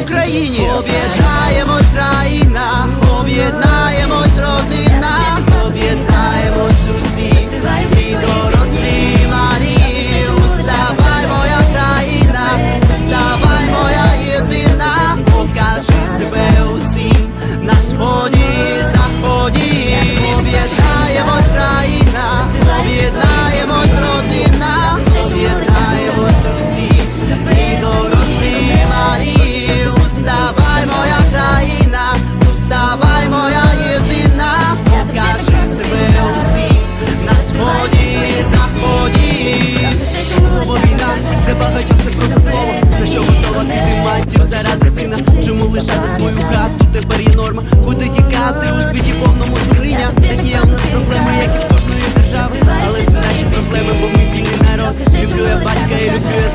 Україні. Лишати свою хатку, тепер є норма. Куди тікати у світі повному сумління Такі є у нас проблеми, як і в кожної держави. Але це наші проблеми, бо ми вільний народ. Люблю я батька і люблю я